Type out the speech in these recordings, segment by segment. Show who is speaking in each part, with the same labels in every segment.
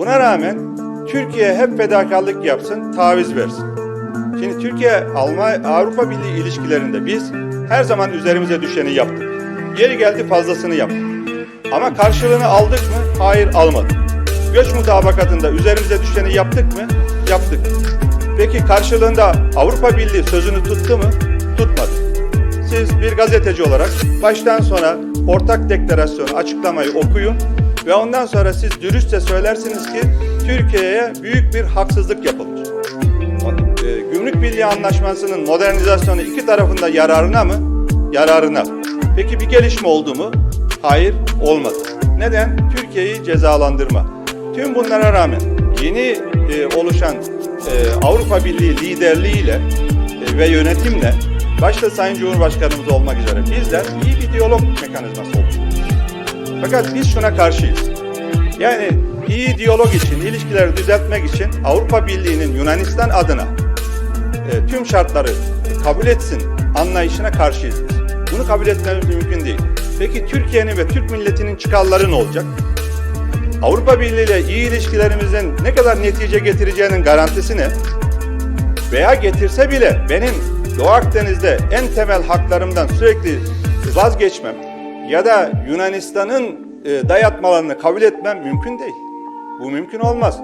Speaker 1: Buna rağmen Türkiye hep fedakarlık yapsın, taviz versin. Şimdi Türkiye Almanya Avrupa Birliği ilişkilerinde biz her zaman üzerimize düşeni yaptık. Yeri geldi fazlasını yaptık. Ama karşılığını aldık mı? Hayır almadık. Göç mutabakatında üzerimize düşeni yaptık mı? Yaptık. Peki karşılığında Avrupa Birliği sözünü tuttu mu? Tutmadı. Siz bir gazeteci olarak baştan sona ortak deklarasyonu, açıklamayı okuyun ve ondan sonra siz dürüstçe söylersiniz ki Türkiye'ye büyük bir haksızlık yapılmış. E, Gümrük Birliği Anlaşması'nın modernizasyonu iki tarafında yararına mı? Yararına. Peki bir gelişme oldu mu? Hayır, olmadı. Neden? Türkiye'yi cezalandırma. Tüm bunlara rağmen yeni e, oluşan e, Avrupa Birliği liderliğiyle e, ve yönetimle başta Sayın Cumhurbaşkanımız olmak üzere bizler iyi bir diyalog mekanizması oluşturduk. Fakat biz şuna karşıyız. Yani iyi diyalog için, ilişkileri düzeltmek için Avrupa Birliği'nin Yunanistan adına e, tüm şartları kabul etsin anlayışına karşıyız. Bunu kabul etmemiz mümkün değil. Peki Türkiye'nin ve Türk milletinin çıkarları ne olacak? Avrupa Birliği ile iyi ilişkilerimizin ne kadar netice getireceğinin garantisi ne? Veya getirse bile benim Doğu Akdeniz'de en temel haklarımdan sürekli vazgeçmem ya da Yunanistan'ın e, dayatmalarını kabul etmem mümkün değil. Bu mümkün olmaz.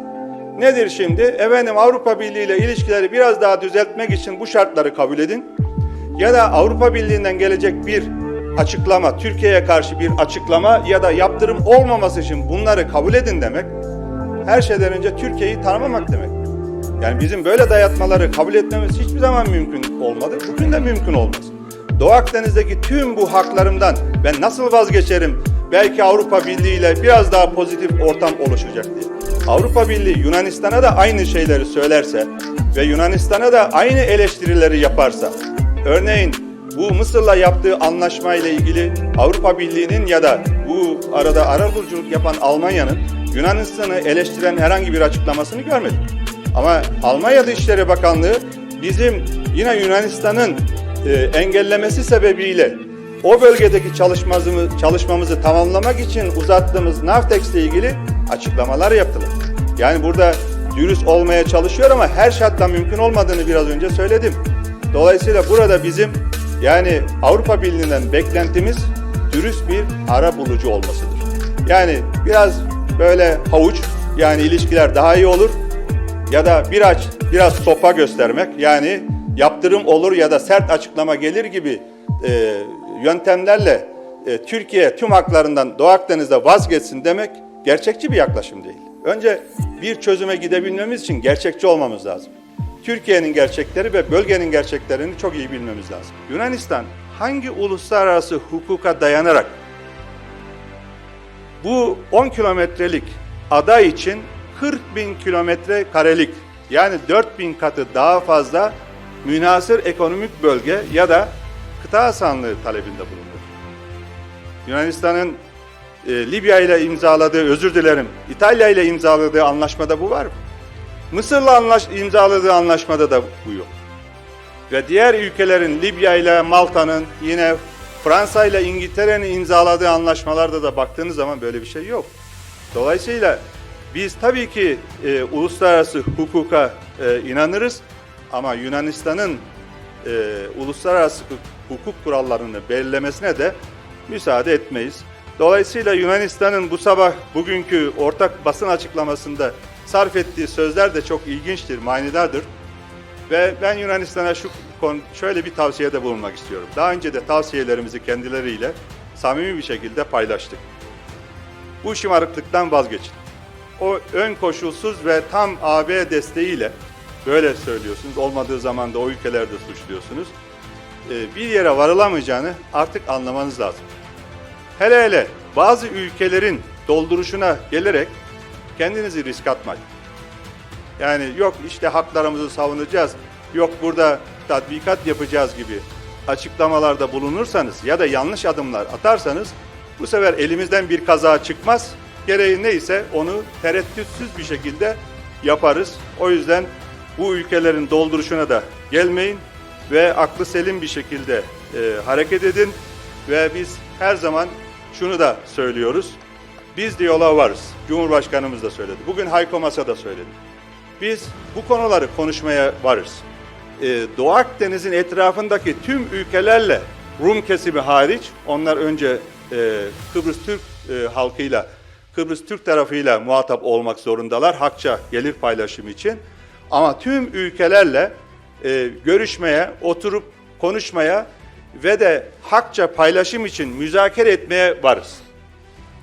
Speaker 1: Nedir şimdi? Efendim Avrupa Birliği ile ilişkileri biraz daha düzeltmek için bu şartları kabul edin. Ya da Avrupa Birliği'nden gelecek bir açıklama, Türkiye'ye karşı bir açıklama ya da yaptırım olmaması için bunları kabul edin demek. Her şeyden önce Türkiye'yi tanımamak demek. Yani bizim böyle dayatmaları kabul etmemiz hiçbir zaman mümkün olmadı. Bugün de mümkün olmaz. Doğu Akdeniz'deki tüm bu haklarımdan ben nasıl vazgeçerim? Belki Avrupa Birliği ile biraz daha pozitif ortam oluşacak diye. Avrupa Birliği Yunanistan'a da aynı şeyleri söylerse ve Yunanistan'a da aynı eleştirileri yaparsa, örneğin bu Mısır'la yaptığı anlaşma ile ilgili Avrupa Birliği'nin ya da bu arada arabuluculuk yapan Almanya'nın Yunanistan'ı eleştiren herhangi bir açıklamasını görmedik. Ama Almanya Dışişleri Bakanlığı bizim yine Yunanistan'ın e, engellemesi sebebiyle o bölgedeki çalışmamızı, çalışmamızı tamamlamak için uzattığımız Navtex ile ilgili açıklamalar yaptılar. Yani burada dürüst olmaya çalışıyor ama her şartla mümkün olmadığını biraz önce söyledim. Dolayısıyla burada bizim yani Avrupa Birliği'nden beklentimiz dürüst bir ara bulucu olmasıdır. Yani biraz böyle havuç yani ilişkiler daha iyi olur ya da biraz biraz sopa göstermek yani yaptırım olur ya da sert açıklama gelir gibi e, yöntemlerle e, Türkiye tüm haklarından Doğu Akdeniz'de vazgeçsin demek gerçekçi bir yaklaşım değil. Önce bir çözüme gidebilmemiz için gerçekçi olmamız lazım. Türkiye'nin gerçekleri ve bölgenin gerçeklerini çok iyi bilmemiz lazım. Yunanistan hangi uluslararası hukuka dayanarak bu 10 kilometrelik ada için 40 bin kilometre karelik yani 4 bin katı daha fazla münasır ekonomik bölge ya da kıta sahanlığı talebinde bulundu. Yunanistan'ın e, Libya ile imzaladığı, özür dilerim, İtalya ile imzaladığı anlaşmada bu var mı? Mısır'la anlaş, imzaladığı anlaşmada da bu yok. Ve diğer ülkelerin Libya ile Malta'nın yine Fransa ile İngiltere'nin imzaladığı anlaşmalarda da baktığınız zaman böyle bir şey yok. Dolayısıyla biz tabii ki e, uluslararası hukuka e, inanırız ama Yunanistan'ın e, uluslararası hukuk kurallarını belirlemesine de müsaade etmeyiz. Dolayısıyla Yunanistan'ın bu sabah bugünkü ortak basın açıklamasında sarf ettiği sözler de çok ilginçtir, manidardır. Ve ben Yunanistan'a şu konu şöyle bir tavsiyede bulunmak istiyorum. Daha önce de tavsiyelerimizi kendileriyle samimi bir şekilde paylaştık. Bu şımarıklıktan vazgeçin. O ön koşulsuz ve tam AB desteğiyle böyle söylüyorsunuz. Olmadığı zaman da o ülkelerde suçluyorsunuz. Ee, bir yere varılamayacağını artık anlamanız lazım. Hele hele bazı ülkelerin dolduruşuna gelerek kendinizi risk atmayın. Yani yok işte haklarımızı savunacağız, yok burada tatbikat yapacağız gibi açıklamalarda bulunursanız ya da yanlış adımlar atarsanız bu sefer elimizden bir kaza çıkmaz. Gereği neyse onu tereddütsüz bir şekilde yaparız. O yüzden bu ülkelerin dolduruşuna da gelmeyin ve aklı selim bir şekilde e, hareket edin ve biz her zaman şunu da söylüyoruz. Biz diyaloğa varız. Cumhurbaşkanımız da söyledi. Bugün Hayko Masa da söyledi. Biz bu konuları konuşmaya varız. Ee, Doğu Akdeniz'in etrafındaki tüm ülkelerle Rum kesimi hariç, onlar önce e, Kıbrıs Türk e, halkıyla, Kıbrıs Türk tarafıyla muhatap olmak zorundalar hakça gelir paylaşımı için. Ama tüm ülkelerle e, görüşmeye, oturup konuşmaya ve de hakça paylaşım için müzakere etmeye varız.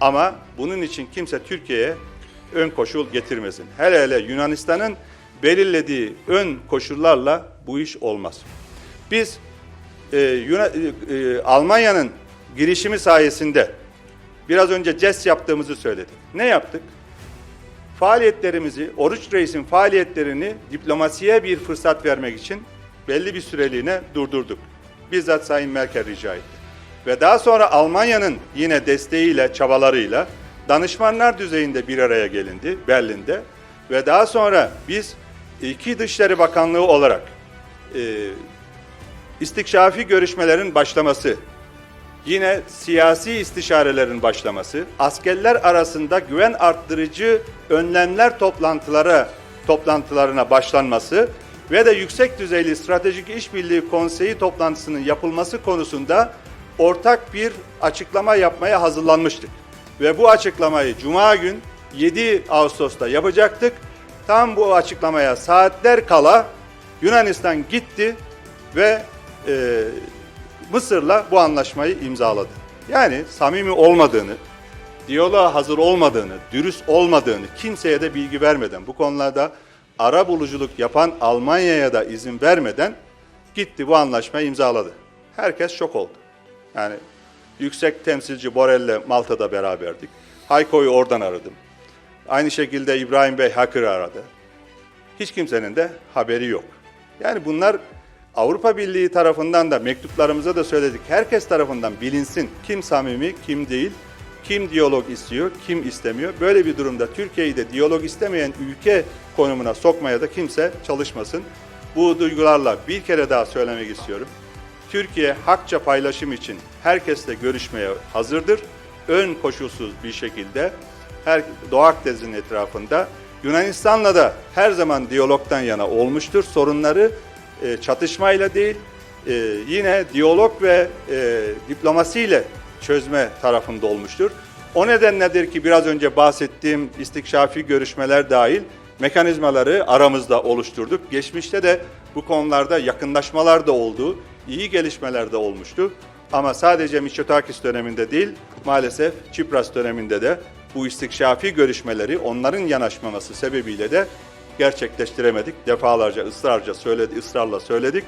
Speaker 1: Ama bunun için kimse Türkiye'ye ön koşul getirmesin. Hele hele Yunanistan'ın belirlediği ön koşullarla bu iş olmaz. Biz e, Yuna- e, e, Almanya'nın girişimi sayesinde biraz önce CES yaptığımızı söyledik. Ne yaptık? Faaliyetlerimizi, Oruç Reis'in faaliyetlerini diplomasiye bir fırsat vermek için belli bir süreliğine durdurduk. Bizzat Sayın Merkel rica etti. Ve daha sonra Almanya'nın yine desteğiyle, çabalarıyla danışmanlar düzeyinde bir araya gelindi Berlin'de. Ve daha sonra biz iki Dışişleri Bakanlığı olarak e, istikşafi görüşmelerin başlaması, Yine siyasi istişarelerin başlaması, askerler arasında güven arttırıcı önlemler toplantılara toplantılarına başlanması ve de yüksek düzeyli stratejik işbirliği konseyi toplantısının yapılması konusunda ortak bir açıklama yapmaya hazırlanmıştık. Ve bu açıklamayı cuma gün 7 Ağustos'ta yapacaktık. Tam bu açıklamaya saatler kala Yunanistan gitti ve e, Mısır'la bu anlaşmayı imzaladı. Yani samimi olmadığını, diyaloğa hazır olmadığını, dürüst olmadığını kimseye de bilgi vermeden, bu konularda ara buluculuk yapan Almanya'ya da izin vermeden gitti bu anlaşmayı imzaladı. Herkes şok oldu. Yani yüksek temsilci Borrell'le Malta'da beraberdik. Hayko'yu oradan aradım. Aynı şekilde İbrahim Bey Hakır'ı aradı. Hiç kimsenin de haberi yok. Yani bunlar Avrupa Birliği tarafından da mektuplarımıza da söyledik. Herkes tarafından bilinsin kim samimi, kim değil, kim diyalog istiyor, kim istemiyor. Böyle bir durumda Türkiye'yi de diyalog istemeyen ülke konumuna sokmaya da kimse çalışmasın. Bu duygularla bir kere daha söylemek istiyorum. Türkiye hakça paylaşım için herkesle görüşmeye hazırdır. Ön koşulsuz bir şekilde her Doğu Akdeniz'in etrafında Yunanistan'la da her zaman diyalogtan yana olmuştur. Sorunları e, çatışmayla değil, e, yine diyalog ve e, diplomasiyle çözme tarafında olmuştur. O nedenledir ki biraz önce bahsettiğim istikşafi görüşmeler dahil mekanizmaları aramızda oluşturduk. Geçmişte de bu konularda yakınlaşmalar da oldu, iyi gelişmeler de olmuştu. Ama sadece Mitsotakis döneminde değil, maalesef Çipras döneminde de bu istikşafi görüşmeleri onların yanaşmaması sebebiyle de gerçekleştiremedik. Defalarca ısrarca söyledi, ısrarla söyledik